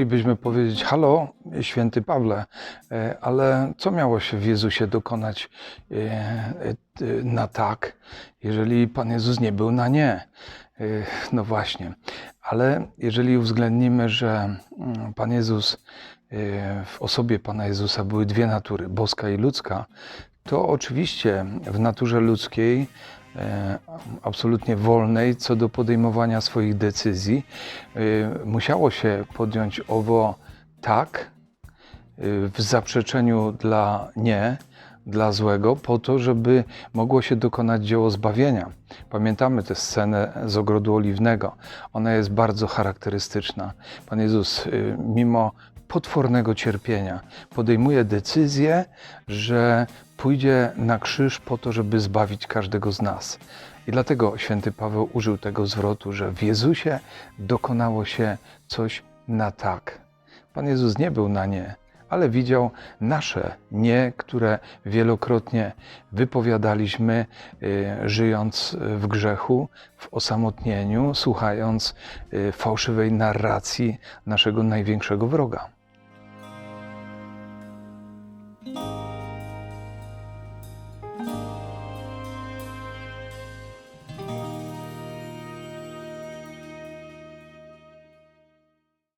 Moglibyśmy powiedzieć, halo, święty Pawle, e, ale co miało się w Jezusie dokonać e, e, na tak, jeżeli Pan Jezus nie był na nie? No właśnie, ale jeżeli uwzględnimy, że mm, Pan Jezus, w osobie Pana Jezusa były dwie natury, boska i ludzka, to oczywiście w naturze ludzkiej, absolutnie wolnej co do podejmowania swoich decyzji, e, musiało się podjąć owo tak e, w zaprzeczeniu dla nie, dla złego, po to, żeby mogło się dokonać dzieło zbawienia. Pamiętamy tę scenę z ogrodu oliwnego. Ona jest bardzo charakterystyczna. Pan Jezus, mimo potwornego cierpienia, podejmuje decyzję, że pójdzie na krzyż po to, żeby zbawić każdego z nas. I dlatego święty Paweł użył tego zwrotu, że w Jezusie dokonało się coś na tak. Pan Jezus nie był na nie, ale widział nasze nie, które wielokrotnie wypowiadaliśmy, y, żyjąc w grzechu, w osamotnieniu, słuchając y, fałszywej narracji naszego największego wroga.